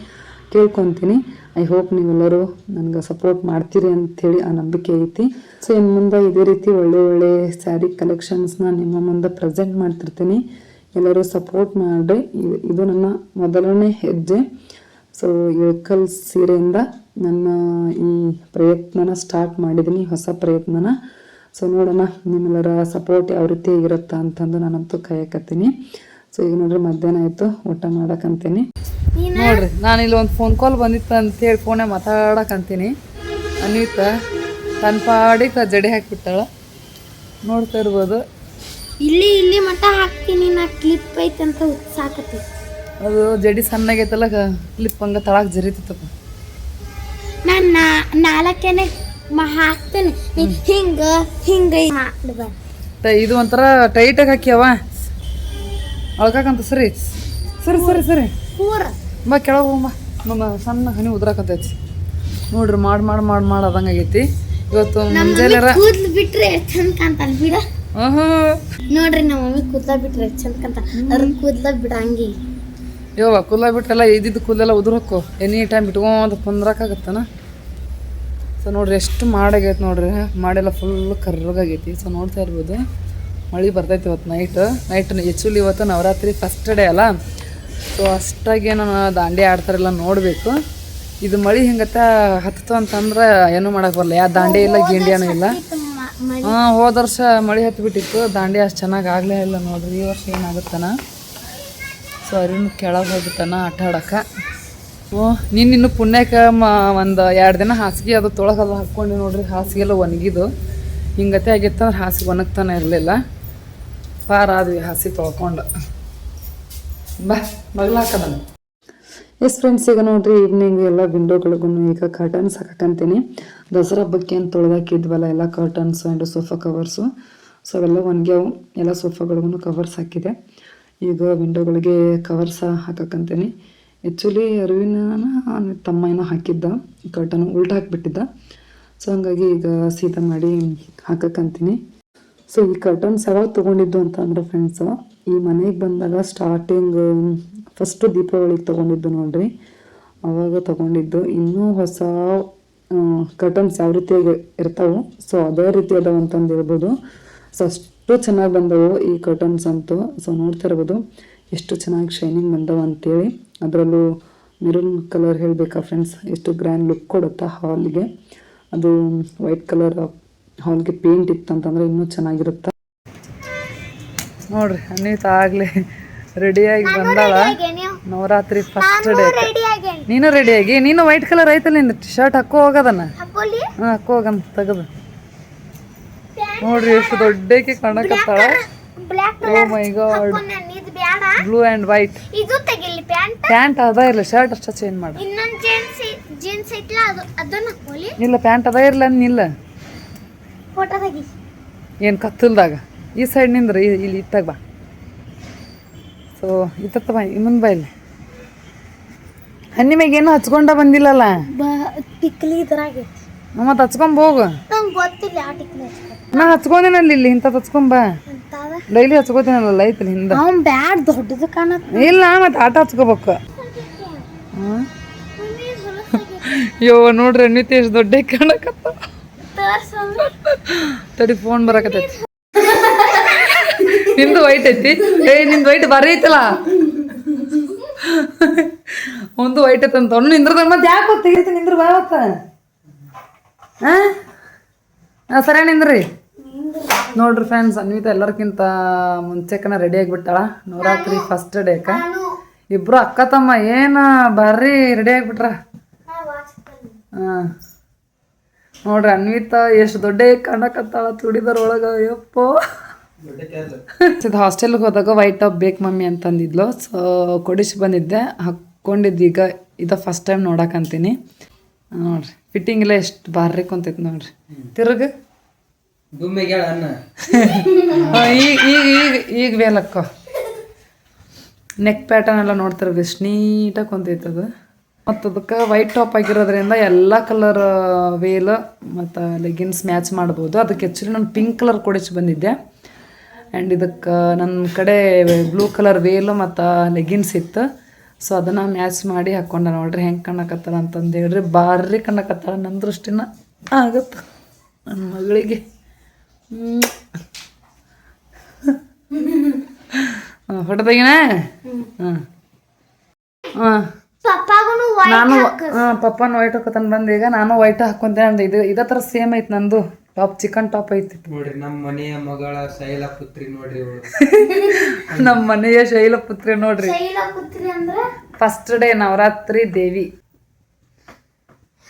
ಕೇಳ್ಕೊತೀನಿ. ಐ ಹೋಪ್ ನೀವೆಲ್ಲರೂ ನನಗೆ ಸಪೋರ್ಟ್ ಮಾಡ್ತೀರಿ ಅಂಥೇಳಿ ಆ ನಂಬಿಕೆ ಐತಿ. ಸೊ ಇನ್ನು ಮುಂದೆ ಇದೇ ರೀತಿ ಒಳ್ಳೆ ಒಳ್ಳೆ ಸ್ಯಾರಿ ಕಲೆಕ್ಷನ್ಸ್ನ ನಿಮ್ಮ ಮುಂದೆ ಪ್ರೆಸೆಂಟ್ ಮಾಡ್ತಿರ್ತೀನಿ. ಎಲ್ಲರೂ ಸಪೋರ್ಟ್ ಮಾಡಿರಿ. ಇದು- ನನ್ನ ಮೊದಲನೇ ಹೆಜ್ಜೆ. ಸೊ ಇಳಕಲ್ ಸೀರೆಯಿಂದ ನನ್ನ ಈ ಪ್ರಯತ್ನನ ಸ್ಟಾರ್ಟ್ ಮಾಡಿದ್ದೀನಿ ಹೊಸ ಪ್ರಯತ್ನನ. ಸೊ ನೋಡೋಣ ನಿಮ್ಮೆಲ್ಲರ ಸಪೋರ್ಟ್ ಯಾವ ರೀತಿ ಇರುತ್ತಾ ಅಂತಂದು ನಾನಂತೂ ಕಾಯಕತ್ತೀನಿ ಸೊ ಈಗ ನೋಡ್ರಿ ಮಧ್ಯಾಹ್ನ ಆಯಿತು ಊಟ ಮಾಡಕಂತೀನಿ. ನೋಡ್ರಿ ನಾನು ಇಲ್ಲಿ ಒಂದು ಫೋನ್ ಕಾಲ್ ಬಂದಿತ್ತು ಅಂತ ಹೇಳಿ ಫೋನೇ ಮಾತಾಡಕಂತೀನಿ. ಅನಿತ ತನ್ನ ಪಾಡಿಗೆ ಜಡಿ ಹಾಕಿಬಿಟ್ಟಾಳ. ನೋಡ್ತಾ ಇರ್ಬೋದು. ಇಲ್ಲಿ ಇಲ್ಲಿ ಮಟ್ಟ ಹಾಕ್ತೀನಿ ನಾ ಕ್ಲಿಪ್ ಐತೆ ಅಂತ ಉತ್ಸಾಕತಿ ಅದು ಜಡಿ ಸಣ್ಣಗೈತಲ್ಲ ಕ್ಲಿಪ್ ಹಂಗ ತಳಕ್ಕೆ ಜರಿತಿತ್ತಪ್ಪ. ನಾನು ನಾ ನಾಲ್ಕೇನೆ ಮ ಹಾಕ್ತೇನೆ. ಹಿಂಗ ಹಿಂಗ ಟ- ಇದು ಒಂಥರ ಟೈಟಾಗಿ ಹಾಕ್ಯವ. ಅಳ್ಕಾಕಂತ ಸರಿ. ಸರಿ ಸರಿ ಸರಿ. ಪೂರ. ಬಾ ಕೆಳಗೆ ಹೋಗಮ್ಮ ನಮ್ಮ ಸಣ್ಣ ಹನಿ ಉದ್ರಾಕತೈತಿ ನೋಡ್ರಿ ಮಾಡಿ ಮಾಡಿ ಮಾಡಿ ಮಾಡಿ ಅದಂಗೆ ಇವತ್ತು ಮುಂಜಾನೆರ ಕೂದ್ಲು ಬಿಟ್ರೆ ಎಷ್ಟ್ ಚಂದ ಕಾಣ್ತಾನ ಬಿಡ. ನೋಡ್ರಿ ನಮ್ಮ ಮಮ್ಮಿ ಕೂದ್ಲ ಬಿಟ್ರೆ ಎಷ್ಟ್ ಚಂದ ಕಾಣ್ತಾನ. ಅದ್ರ ಕೂದ್ಲ ಬಿಡಂಗಿ ಯವ್ವ ಕೂದ್ಲ ಬಿಟ್ಟೆಲ್ಲ ಇದ್ದಿದ್ದು ಕೂದಲೆಲ್ಲ ಉದುರಕ್ಕು ಎನಿ ಟೈಮ್ ಇಟ್ಕೊಂತ ಕುಂದ್ರಕ್ಕಾಗತ್ತನ ಸೊ ನೋಡ್ರಿ, ಎಷ್ಟು ಮಾಡಾಗೈತೆ ನೋಡ್ರಿ. ಮಾಡೆಲ್ಲ ಫುಲ್ ಕರ್ರಗಾಗೈತಿ. ಸೊ ನೋಡ್ತಾ ಇರ್ಬೋದು, ಮಳೆ ಬರ್ತೈತಿ ಇವತ್ತು ನೈಟ್ ನೈಟ್ ಆ್ಯಕ್ಚುಲಿ ಇವತ್ತು ನವರಾತ್ರಿ ಫಸ್ಟ್ ಡೇ ಅಲ್ಲ. ಸೊ ಅಷ್ಟಾಗಿ ಏನೋ ದಾಂಡಿ ಆಡ್ತಾರೆಲ್ಲ, ನೋಡಬೇಕು. ಇದು ಮಳೆ ಹಿಂಗತ್ತ? ಹತ್ತಿತು ಅಂತಂದ್ರೆ ಏನೂ ಮಾಡೋಕೆ ಬರಲ್ಲ ಯಾವ ದಾಂಡಿ ಇಲ್ಲ ಗಿಂಡಿಯಾನು ಇಲ್ಲ. ಹಾಂ, ಹೋದ ವರ್ಷ ಮಳೆ ಹತ್ತಿಬಿಟ್ಟಿತ್ತು ದಾಂಡಿ ಅಷ್ಟು ಚೆನ್ನಾಗಿ ಆಗಲೇ ಇಲ್ಲ ನೋಡ್ರಿ. ಈ ವರ್ಷ ಏನಾಗುತ್ತಾನ? ಸೊ ಅರಿನ ಕೆಳಗೆ ಹೋಗ್ಬಿಟ್ಟನ ಆಟ ಆಡಕ್ಕೆ. ಓ, ನೀನು ಇನ್ನು ಪುಣ್ಯಕ್ಕೆ ಮ, ಒಂದು ಎರಡು ದಿನ ಹಾಸಿಗೆ ಅದು ತೊಳಗಲ್ಲ ಹಾಕ್ಕೊಂಡು ನೋಡ್ರಿ ಹಾಸಿಗೆ ಎಲ್ಲ ಒಣಗಿದು. ಹಿಂಗತೆ ಆಗಿತ್ತು ಅಂದ್ರೆ ಹಾಸಿಗೆ ಒಣಗ್ತಾನೆ ಇರಲಿಲ್ಲ. ಪಾರ ಹಾಸಿಗೆ ತೊಳ್ಕೊಂಡು. ಬಾ ಮಗ್ಲ ಹಾಕದ. ಎಸ್ ಫ್ರೆಂಡ್ಸ್ ಈಗ ನೋಡ್ರಿ ಈವ್ನಿಂಗ್ ಎಲ್ಲ ವಿಂಡೋಗಳಿಗೂ ಈಗ ಕರ್ಟನ್ಸ್ ಹಾಕಕ್ಕಂತೀನಿ ದಸರಾ ಹಬ್ಬಕ್ಕೆ ಏನು ತೊಳೆದಾಕಿದ್ವಲ್ಲ, ಎಲ್ಲ curtains and sofa covers so ಅವೆಲ್ಲ ಒಣಗ್ಯಾವು. ಎಲ್ಲ ಸೋಫಾಗಳಿಗೂ ಕವರ್ಸ್ ಹಾಕಿದೆ. ಈಗ ವಿಂಡೋಗಳಿಗೆ ಕವರ್ಸ್ ಹಾಕಕ್ಕಂತೀನಿ ಆ್ಯಕ್ಚುಲಿ ಅರಿವಿನ ತಮ್ಮ ಏನೋ ಹಾಕಿದ್ದ ಕರ್ಟನ್ ಉಲ್ಟಾ ಹಾಕಿಬಿಟ್ಟಿದ್ದ. ಸೊ ಹಂಗಾಗಿ ಈಗ ಸೀತಾ ಮಾಡಿ ಹಾಕಕ್ಕಂತೀನಿ ಸೊ ಈ ಕರ್ಟನ್ಸ್ ಯಾವಾಗ ತೊಗೊಂಡಿದ್ದು ಅಂತ ಅಂದ್ರೆ ಫ್ರೆಂಡ್ಸು ಈ ಮನೆಗೆ ಬಂದಾಗ ಸ್ಟಾರ್ಟಿಂಗ್ ಫಸ್ಟು ದೀಪಾವಳಿಗೆ ತೊಗೊಂಡಿದ್ದು ನೋಡ್ರಿ. ಅವಾಗ ತೊಗೊಂಡಿದ್ದು ಇನ್ನೂ ಹೊಸ ಕರ್ಟನ್ಸ್ ಯಾವ ರೀತಿಯಾಗಿ ಇರ್ತಾವೆ ಸೊ ಅದೇ ರೀತಿ ಅದಾವ ಅಂತಂದು ಹೇಳ್ಬೋದು. ಸೊ ಅಷ್ಟು ಚೆನ್ನಾಗಿ ಬಂದವು ಈ ಕರ್ಟನ್ಸ್ ಅಂತೂ. ಸೊ ನೋಡ್ತಾ ಇರ್ಬೋದು, ಎಷ್ಟು ಚೆನ್ನಾಗಿ ಶೈನಿಂಗ್ ಬಂದವು ಅಂತೇಳಿ. ಅದರಲ್ಲೂ ಮೆರೂನ್ ಕಲರ್ ಹೇಳಬೇಕಾ ಫ್ರೆಂಡ್ಸ್ ಎಷ್ಟು ಗ್ರ್ಯಾಂಡ್ ಲುಕ್ ಕೊಡುತ್ತಾ ಹಾಲ್ಗೆ ಅದು ವೈಟ್ ಕಲರ್ ಹಾಲ್ಗೆ ಪೇಂಟ್ ಇತ್ತು ಅಂತಂದ್ರೆ ಇನ್ನೂ ಚೆನ್ನಾಗಿರುತ್ತೆ? ನೋಡ್ರಿ ಅನಿತ ಆಗಲೇ ರೆಡಿಯಾಗಿ ಬಂದಾಳ. ನವರಾತ್ರಿ ಫಸ್ಟ್ ಡೇ ನೀನು ರೆಡಿಯಾಗಿ ನೀನು ವೈಟ್ ಕಲರ್ ಐತಲ್ಲ ನಿಂದು ಶರ್ಟ್ ಹಾಕೋ ಹೋಗದನ್ನ ಹಾಂ ಹಾಕೋ ಹೋಗನ್ ತೆಗದು. ನೋಡ್ರಿ ಎಷ್ಟು ದೊಡ್ಡಕ್ಕೆ ಕಾಣಕತ್ತಾಳ. ಬ್ಲ್ಯಾಕ್ ಓ ಮೈ ಗಾಡ್ ಇದು ಬ್ಲೂ ಅಂಡ್ ವೈಟ್ ಇದು ತೆಗಿಲಿ ಪ್ಯಾಂಟ್. ಪ್ಯಾಂಟ್ ಅದ ಇರಲಿ ಶರ್ಟ್ ಅಷ್ಟ ಚೇಂಜ್ ಮಾಡು. ಇನ್ನೊಂದ್ ಜೀನ್ಸ್ ಜೀನ್ಸ್ ಐತ್ಲ ಅದು ಅದನ್ನ ಹಾಕೊಳ್ಳಿ ಇಲ್ಲ ಪ್ಯಾಂಟ್ ಅದ ಇರಲ್ಲ ನಿಲ್ಲ. ಫೋಟೋ ತೆಗಿ. ಏನು ಕತ್ತಲ್ದಾಗ? ಈ ಸೈಡ್ ನಿಂದ್ರ ಇಲ್ಲಿ ಇತ್ತಾಗ ಬಾ. ಸೊ ಇತ್ತ ಬಾ ಮುಂದೆ ಬಾ ಇಲ್ಲಿ. ಹಣ್ಣಿ ಮ್ಯಾಗ ಏನೂ ಹಚ್ಕೊಂಡ ಬಂದಿಲ್ಲಲ್ಲ? ತಿಕ್ಲಿ ಟಿಕ್ಲಿ ಇದ್ರಾಗೆ ಮತ್ತೆ ನಂಗೆ ಗೊತ್ತಿಲ್ಲ ನಾ ಹಚ್ಕೊಂಡೇನಲ್ಲಿ ಇಲ್ಲಿ ಇಂಥ ಹಚ್ಕೊಂಬ ಡೈಲಿ ಹಚ್ಕೋತೀನಲ್ಲ ಐತಲ್ಲ ಹಿಂದ ಅವ್ನ್ ಬ್ಯಾಡ್ ದೊಡ್ಡದು ಕಾಣತ್ ಇಲ್ಲ ಮತ್ತೆ ಆಟ ಹಚ್ಕೋಬೇಕು? ಯೋ ನೋಡ್ರಿ ಅನ್ವಿತಿ ಎಷ್ಟು ದೊಡ್ಡ ಕಾಣಕತ್ತ. ತಡಿ ಫೋನ್ ಬರಕತ್ತೈತಿ. ನಿಂದು ವೈಟ್ ಐತಿ? ಏ ನಿಂದು ವೈಟ್ ಬಾರಿ ಐತಲ್ಲ. ಒಂದು ವೈಟ್ ಐತಂತ. ಅಂತ ಅವ್ನು ನಿಂದ್ರದ ಮತ್ತೆ ಯಾಕೆ ತೆಗಿತಿ ನಿಂದ್ರ ಬಾ ಅವತ್ತ. ಹಾಂ? ಸರಿ ನಿಂದ್ರಿ. ನೋಡ್ರಿ ಫ್ರೆಂಡ್ಸ್ ಅನ್ವಿತ ಎಲ್ಲರಿಗಿಂತ ಮುಂಚೆಕನ ರೆಡಿ ಆಗಿಬಿಟ್ಟಾಳ. ನವರಾತ್ರಿ ಫಸ್ಟ್ ಡೇಕ ಇಬ್ರು ಅಕ್ಕ ತಮ್ಮ ಏನ ಬರ್ರಿ ರೆಡಿ ಆಗಿಬಿಟ್ರ. ಹಾಂ. ನೋಡ್ರಿ ಅನ್ವಿತ ಎಷ್ಟು ದೊಡ್ಡ ಕಾಣಕತ್ತಾಳ ತುಡಿದರ ಒಳಗ. ಯಪ್ಪೋ. ಇದು ಹಾಸ್ಟೆಲ್ಗೆ ಹೋದಾಗ ವೈಟ್ ಟಾಪ್ ಬೇಕು ಮಮ್ಮಿ ಅಂತಂದಿದ್ಲು. ಸೊ ಕೊಡಿಸಿ ಬಂದಿದ್ದೆ. ಹಾಕ್ಕೊಂಡಿದ್ದು ಈಗ, ಇದು ಫಸ್ಟ್ ಟೈಮ್ ನೋಡಕ್ಕಂತೀನಿ ನೋಡ್ರಿ ಫಿಟ್ಟಿಂಗ್ ಎಲ್ಲ ಎಷ್ಟು ಬಾರಿ ಕುಂತೈತಿ ನೋಡ್ರಿ. ತಿರುಗ. ಈಗ ಈಗ ಈಗ ಈಗ ಬೇಲಕ್ಕ ನೆಕ್ ಪ್ಯಾಟರ್ನ್ ಎಲ್ಲ ನೋಡ್ತಿರ್ಬೇಕು ಎಷ್ಟು ನೀಟಾಗಿ ಕುಂತೈತೆ ಅದು. ಮತ್ತು ಅದಕ್ಕೆ ವೈಟ್ ಟಾಪ್ ಆಗಿರೋದ್ರಿಂದ ಎಲ್ಲ ಕಲರ್ ವೇಲ್ ಮತ್ತು ಲೆಗಿನ್ಸ್ ಮ್ಯಾಚ್ ಮಾಡ್ಬೋದು. ಅದಕ್ಕೆ ಆ್ಯಕ್ಚುಲಿ ನಾನು ಪಿಂಕ್ ಕಲರ್ ಕೊಡಿಸಿ ಬಂದಿದ್ದೆ. ಆ್ಯಂಡ್ ಇದಕ್ಕೆ ನನ್ನ ಕಡೆ ಬ್ಲೂ ಕಲರ್ ವೇಲು ಮತ್ತು ಲೆಗಿನ್ಸ್ ಇತ್ತು. ಸೊ ಅದನ್ನು ಮ್ಯಾಚ್ ಮಾಡಿ ಹಾಕ್ಕೊಂಡೆ ನೋಡ್ರಿ ಹೆಂಗೆ ಕಣ್ಣಕತ್ತಾರ ಅಂತಂದು ಹೇಳ್ರಿ. ಭಾರಿ ಕಣ್ಣಕತ್ತಾರ ನನ್ನ ದೃಷ್ಟಿನ. ಆಗತ್ತೆ ನನ್ನ ಮಗಳಿಗೆ. ಫೋಟೋ ತೆಗಿನ ಹಾಂ ಹಾಂ ನಾನು ಹಾಂ ಪಪ್ಪನ ವೈಟ್ ಹಾಕೋತಾನೆ ಬಂದು ಈಗ. ನಾನು ವೈಟ್ ಹಾಕ್ಕೊಂತೇನೆ ಅಂದೆ. ಇದು ಇದೇ ಥರ ಸೇಮ್ ಐತೆ ನಂದು. ಟಾಪ್ ಚಿಕನ್ ಟಾಪ್ ಐತಿ. ನೋಡ್ರಿ ನಮ್ಮ ಮನೆಯ ಮಗಳ ಶೈಲ ಪುತ್ರಿ ನೋಡ್ರಿ ಇವಳು. ನಮ್ಮ ಮನೆಯ ನೋಡ್ರಿ. ಶೈಲ ಪುತ್ರಿ ಅಂದ್ರೆ? ಫಸ್ಟ್ ಡೇ ನವರಾತ್ರಿ ದೇವಿ.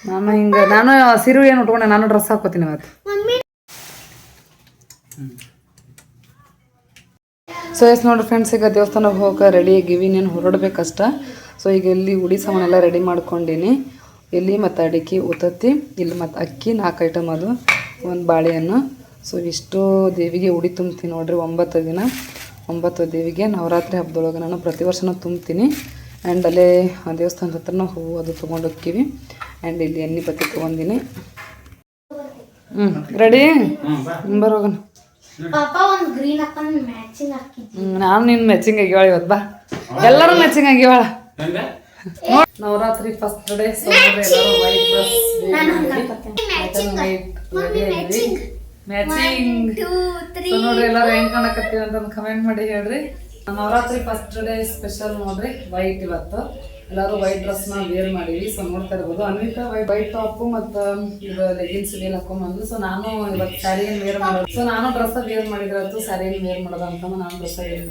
ನಾನು ಹಿಂಗ ನಾನು ಸಿರು ಏನು ಉಟ್ಕೊಂಡೆ ನಾನು ಡ್ರೆಸ್ ಹಾಕೋತೀನಿ ಅವತ್ತು ಮಮ್ಮಿ. ಸೊ ಎಸ್ ನೋಡ್ರಿ ಫ್ರೆಂಡ್ಸ್ ಈಗ ದೇವಸ್ಥಾನಕ್ಕೆ ಹೋಗಕ್ಕೆ ರೆಡಿ ಆಗಿವಿ ನೀನು ಹೊರಡ್ಬೇಕಷ್ಟ. ಸೊ ಈಗ ಇಲ್ಲಿ ಉಡಿ ಸಾಮಾನೆಲ್ಲ ರೆಡಿ ಮಾಡ್ಕೊಂಡೀನಿ. ಇಲ್ಲಿ ಮತ್ತು ಅಡಿಕೆ ಉತ್ತತ್ತಿ ಇಲ್ಲಿ ಮತ್ತು ಅಕ್ಕಿ ನಾಲ್ಕು ಐಟಮ್ ಅದು. ಒಂದು ಬಾಳೆಹಣ್ಣು. ಸೊ ಇಷ್ಟು ದೇವಿಗೆ ಉಡಿ ತುಂಬ್ತೀನಿ ನೋಡ್ರಿ ಒಂಬತ್ತು ದಿನ. ಒಂಬತ್ತು ದೇವಿಗೆ ನವರಾತ್ರಿ ಹಬ್ಬದೊಳಗೆ ನಾನು ಪ್ರತಿ ವರ್ಷನೂ ತುಂಬ್ತೀನಿ ಆ್ಯಂಡ್ ಅಲ್ಲೇ ಆ ದೇವಸ್ಥಾನದ ಹತ್ರನ ಹೂವು ಅದು ತೊಗೊಂಡು ಹೋಗ್ತೀವಿ. ಆ್ಯಂಡ್ ಇಲ್ಲಿ ಎಣ್ಣೆ ಬತ್ತಿ ತೊಗೊಂಡಿನಿ. ಹ್ಞೂ ರೆಡಿ ಹ್ಮ್, ನಾನು ನಿನ್ನ ಮ್ಯಾಚಿಂಗ್ ಆಗ್ಯಾಳ ಇವತ್ತು ಬಾ. ಎಲ್ಲರೂ matching ಆಗ್ಯಾಳ Navaratri first day matching so ನೋಡ್ರಿ ಎಲ್ಲಾರು ಹೆಂಗ್ ಕಾಣಕತ್ತೀವಿ ಅಂತ ಕಮೆಂಟ್ ಮಾಡಿ ಹೇಳ್ರಿ. ನವರಾತ್ರಿ ಫಸ್ಟ್ ಡೇ ಸ್ಪೆಷಲ್ ನೋಡ್ರಿ ವೈಟ್ ಇವತ್ತು. ಎಲ್ಲರೂ ವೈಟ್ ಡ್ರೆಸ್ನ ವೇರ್ ಮಾಡೀವಿ ಸೊ ನೋಡ್ತಾ ಇರ್ಬೋದು. ಅನ್ವಿತಾ ವೈಟ್ ಟಾಪ್ ಮತ್ತ ಇದು ಲೆಗಿನ್ಸ್ ವೇಲ್ ಹಾಕೊಂಬಂದು ಸೊ ನಾನು ಇವತ್ತು ಸ್ಯಾರಿನ ವೇರ್ ಮಾಡೋದು ಸೊ ನಾನು ಡ್ರೆಸ್ ವೇರ್ ಮಾಡಿದ್ರೆ ಸ್ಯಾರಿ ವೇರ್ ಮಾಡೋದು ಅಂತ ನಾನು ಡ್ರೆಸ್ ವೇರ್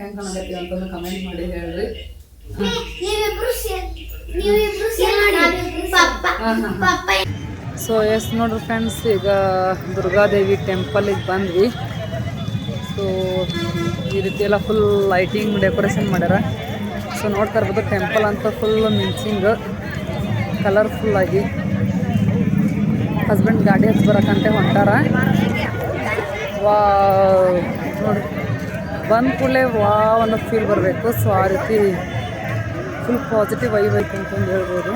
ಹೆಂಗ್ ಕಾಣಕತ್ತೀವಿ ಅಂತಂದು ಕಮೆಂಟ್ ಮಾಡಿ ಹೇಳ್ರಿ. ಸೊ ಎಸ್ ನೋಡ್ರಿ ಫ್ರೆಂಡ್ಸ್ ಈಗ ದುರ್ಗಾದೇವಿ ಟೆಂಪಲಿಗೆ ಬಂದ್ವಿ. ಸೊ ಈ ರೀತಿ ಎಲ್ಲ ಫುಲ್ ಲೈಟಿಂಗ್ ಡೆಕೋರೇಷನ್ ಮಾಡ್ಯಾರ. ಸೊ ನೋಡ್ತಾ ಇರ್ಬೋದು ಟೆಂಪಲ್ ಅಂತ ಫುಲ್ ಮಿಂಚಿಂಗ್ ಕಲರ್ಫುಲ್ ಆಗಿ. ಹಸ್ಬೆಂಡ್ ಗಾಡಿ ಹಚ್ಚಿ ಬರಕಂತೆ ಹೊಂಟಾರ. ವಾ ನೋಡಿ ಬಂದ ಕೂಡಲೇ ವಾ ಅನ್ನೋ ಫೀಲ್ ಬರಬೇಕು. ಸೊ ಆ ರೀತಿ ಫುಲ್ ಪಾಸಿಟಿವ್ ವೈಬ್ ಐತೆ ಅಂತಂದು ಹೇಳ್ಬೋದು.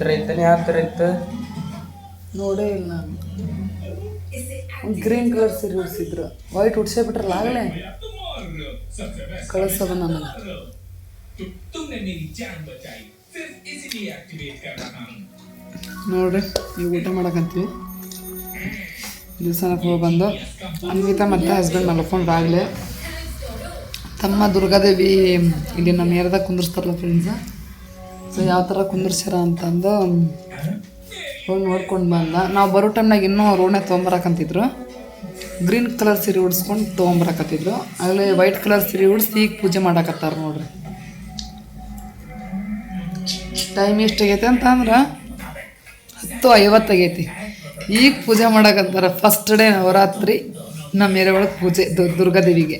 ಥರ ಇತ್ತಾನೆ ಯಾವ ಥರ ಇತ್ತು ನೋಡೇ ಇಲ್ಲ ನಾನು. ಗ್ರೀನ್ ಕಲರ್ ಸೀರೆ ಉಡ್ಸಿದ್ರು. ವೈಟ್ ಉಡ್ಸೇ ಬಿಟ್ರಲ್ಲ ಆಗಲೇ? ಕಳಿಸೋದು ನನಗೆ ನೋಡ್ರಿ ಈಗ ಊಟ ಮಾಡಕಂತೀವಿ ದಿವಸನ ಹೋಗಿ ಬಂದು ಅನ್ವಿತಾ ಮತ್ತು ಹಸ್ಬೆಂಡ್ ಮಲ್ಕೊಂಡು ಆಗಲೇ. ತಮ್ಮ ದುರ್ಗಾದೇವಿ, ಇಲ್ಲಿ ನಮ್ಮ ಏರ್ದಾಗ ಕುಂದಿರ್ಸ್ತಾರಲ್ಲ ಫ್ರೆಂಡ್ಸ ಯಾವ ಥರ ಕುಂದಿರ್ಸ್ಯಾರ ಅಂತಂದು ಹೋಗಿ ನೋಡ್ಕೊಂಡು ಬಂದ. ನಾವು ಬರೋ ಟೈಮ್ನಾಗ ಇನ್ನೂ ರೋಡ್ನೇ ತೊಗೊಂಬರಕಂತಿದ್ರು. ಗ್ರೀನ್ ಕಲರ್ ಸೀರೆ ಉಡ್ಸ್ಕೊಂಡು ತೊಗೊಂಬರಕತ್ತಿದ್ರು ಆಗಲೇ ವೈಟ್ ಕಲರ್ ಸೀರೆ ಉಡ್ಸಿ ಈಗ ಪೂಜೆ ಮಾಡಕತ್ತಾರ ನೋಡ್ರಿ. ಟೈಮ್ ಎಷ್ಟಾಗೈತೆ ಅಂತ ಅಂದ್ರೆ ಹತ್ತು ಐವತ್ತಾಗೈತಿ ಈಗ ಪೂಜೆ ಮಾಡಕಂತಾರ ಫಸ್ಟ್ ಡೇ ನವರಾತ್ರಿ ನಮ್ಮ ಮೇರೆ ಒಳಗೆ ಪೂಜೆ ದುರ್ಗಾದೇವಿಗೆ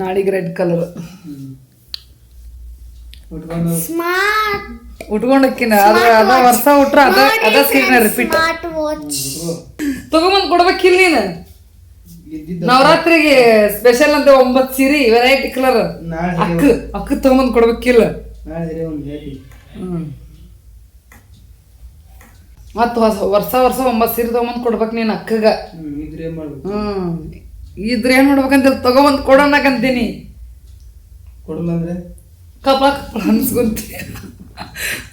ನಾಳಿಗೆ ರೆಡ್ ಕಲರ್ ಸ್ಮಾರ್ಟ್ ಉಟ್ಕೊಂಡಕ್ಕಿನ ಅದ್ರ ಅದ ವರ್ಷ ಉಟ್ರ ಅದ ಅದ ಸೀರೆ ರಿಪೀಟ್ ಸ್ಮಾರ್ಟ್ ವಾಚ್ ತಗೊಂಬಂದ್ ಕೊಡ್ಬೇಕಿಲ್ಲ ನೀನು. ನವರಾತ್ರಿಗೆ ಸ್ಪೆಷಲ್ ಅಂತ ಒಂಬತ್ತು ಸೀರೆ ವೆರೈಟಿ ಕಲರ್ ಅಕ್ಕ ಅಕ್ಕ ತಗೊಂಬಂದ್ ಕೊಡ್ಬೇಕಿಲ್ಲ ಮತ್ತ ಹೊಸ ವರ್ಷ ವರ್ಷ ಒಂಬತ್ತು ಸೀರೆ ತಗೊಂಬಂದ್ ಕೊಡ್ಬೇಕು ನೀನ್ ಅಕ್ಕಗ. ಹ್ಮ್ ಇದ್ರ ಏನ್ ಮಾಡ್ಬೇಕಂತ ತಗೊಂಬಂದ್ ಕೊಡೋಣಕಂತೀನಿ ಕೊಡಲ್ಲ ಅಂದ್ರೆ? ಕಪ ಕಪ ಅನ್ಸ್ಕೊಂತಿ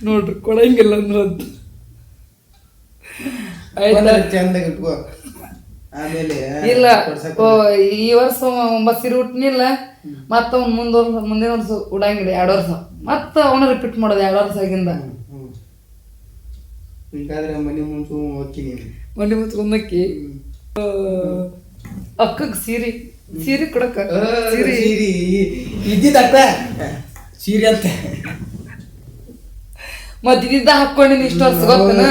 ನೋಡ್ರಿ ಕೊಡಂಗಿಲ್ಲ ಅಂದ್ರೆ ಚಂದಾಗ ಇಟ್ಕೋ. ಆಮೇಲೆ ಇಲ್ಲ ಓ, ಈ ವರ್ಷ ಒಂಬತ್ತು ಸೀರೆ ಉಟ್ನಿಲ್ಲ ಮತ್ತ ಅವ್ನ್ ಮುಂದ್ ಮುಂದಿನ ವರ್ಷ ಉಡಂಗಿಲ್ಲ ಎರಡು ವರ್ಷ. ಮತ್ತೆ ಅವನ ರಿಪೀಟ್ ಮಾಡೋದು ಎರಡು ವರ್ಷ ಆಗಿಂದ. ಹಿಂಗಾದ್ರೆ ಮನೆ ಮುಂಚೆ ಮನೆ ಮುಚ್ಕೊಂಡಕ್ಕಿ ಅಕ್ಕಗ್ ಸೀರೆ ಸೀರೆ ಕೊಡಕ್ಕ. ಸೀರಿ. ಇದ್ದಿದ್ದಕ್ಕ? ಸೀರೆ ಅಂತ. ಮತ್ ಇದ್ದಿದ್ದ ಹಾಕೊಂಡಿನಿ ಇಷ್ಟು ವರ್ಷ ಗೊತ್ತನ?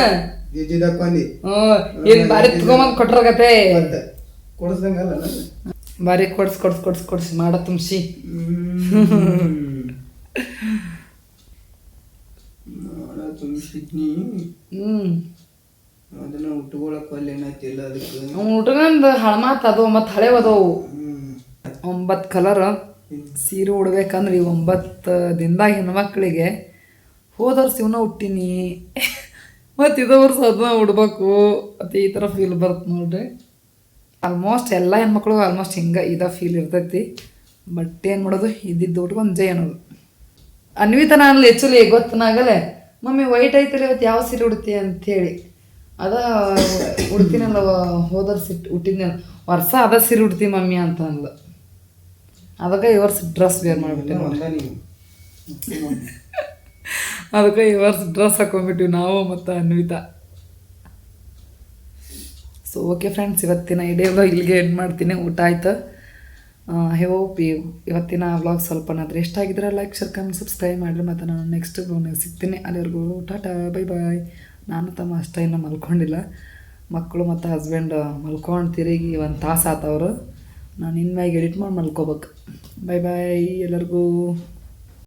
ಹಾಕೊಂಡಿ ಹ್ಮ್ ಏನ್ ಬಾರಿ ತಗೊಂಬಂದ್ ಕೊಟ್ರಗತೆ? ಮತ್ತೆ ಕೊಡಿಸ್ದಂಗಲ್ಲ ಬಾರಿ ಕೊಡ್ಸ್ ಕೊಡ್ಸ್ ಕೊಡ್ಸ್ ಕೊಡ್ಸ್ ಮಾಡ ತುಂಬಿಸಿ. ಅದನ್ನ ಉಟ್ಕೊಳಕ್ ಅಲ್ಲಿ ಏನಾಯ್ತಿಲ್ಲ ಅದಕ್ಕೆ? ಉಟ್ಕೊಂಡ್ ಹಳಮಾತ್ ಅದು ಮತ್ ಹಳೆ ಅದಾವು. ಒಂಬತ್ ಒಂಬತ್ತು ಕಲರ್ ಸೀರೆ ಉಡ್ಬೇಕಂದ್ರೆ ಈ ಒಂಬತ್ತು ದಿನದಾಗ ಹೆಣ್ಮಕ್ಳಿಗೆ ಹೋದ ವರ್ಷ ಇವನ್ನ ಹುಟ್ಟಿನಿ. ಮತ್ತು ಇದು ವರ್ಷ ಅದನ್ನ ಉಡ್ಬೇಕು. ಮತ್ತು ಈ ಥರ ಫೀಲ್ ಬರುತ್ತೆ ನೋಡ್ರಿ. ಆಲ್ಮೋಸ್ಟ್ ಎಲ್ಲ ಹೆಣ್ಮಕ್ಳು ಆಲ್ಮೋಸ್ಟ್ ಹಿಂಗೆ ಇದ ಫೀಲ್ ಇರ್ತೈತಿ. ಬಟ್ ಏನು ಮಾಡೋದು? ಇದ್ದಿದ್ದು ಉಟ್ಕೊಂಡು ಜೈ ಅನ್ನೋದು. ಅನ್ವಿತ ನಾನು ಆ್ಯಕ್ಚುಲಿ ಗೊತ್ತನಾಗಲೇ? ಮಮ್ಮಿ ವೈಟ್ ಐತಲ್ಲ ಇವತ್ತು ಯಾವ ಸೀರೆ ಉಡ್ತಿ ಅಂಥೇಳಿ ಅದ ಉಡ್ತೀನಲ್ಲ ಹೋದರ್ ಸಿಟ್ಟು ಹುಟ್ಟಿದ್ನ ವರ್ಷ ಅದ ಸೀರೆ ಉಡ್ತೀನಿ ಮಮ್ಮಿ ಅಂತ ಅಂದ್ಲು ಅದಕ್ಕೆ ಇವರ್ಸ್ ವರ್ಷ ಡ್ರೆಸ್ ವೇರ್ ಮಾಡಿಬಿಟ್ಟೆ ಅದಕ್ಕೆ ಈ ವರ್ಷ ಡ್ರೆಸ್ ಹಾಕೊಂಡ್ಬಿಟ್ಟಿವಿ ನಾವು ಮತ್ತು ಅನ್ವಿತ. ಸೊ ಓಕೆ ಫ್ರೆಂಡ್ಸ್ ಇವತ್ತಿನ ಇಡೀ ಇಲ್ಲಿಗೆ ಎಂಡ್ ಮಾಡ್ತೀನಿ. ಊಟ ಆಯ್ತು? ಐ ಹೋಪ್ ಇವತ್ತಿನ ವ್ಲಾಗ್ ಸ್ವಲ್ಪನಾದ್ರೆ ಎಷ್ಟು ಆಗಿದ್ರೆ ಲೈಕ್ ಶೇರ್ ಕಮೆಂಟ್ ಸಬ್ಸ್ಕ್ರೈಬ್ ಮಾಡಿರಿ. ಮತ್ತು ನಾನು ನೆಕ್ಸ್ಟ್ ಬ್ಲಾಗ್ನಾಗ ಸಿಗ್ತೀನಿ. ಅಲ್ಲಿವರೆಗೂ ಟಾಟಾ ಬೈ ಬಾಯ್ ನಾನು ತಮ್ಮ ಅಷ್ಟ ಇನ್ನೂ ಮಲ್ಕೊಂಡಿಲ್ಲ. ಮಕ್ಕಳು ಮತ್ತು ಹಸ್ಬೆಂಡ್ ಮಲ್ಕೊಂಡು ತಿರುಗಿ ಒಂದು ತಾಸು ಆತವ್ರು. ನಾನು ಇನ್ಮ್ಯಾಗೆ ಎಡಿಟ್ ಮಾಡಿ ಮಲ್ಕೋಬೇಕು. ಬೈ ಬಾಯ್ ಎಲ್ಲರಿಗೂ.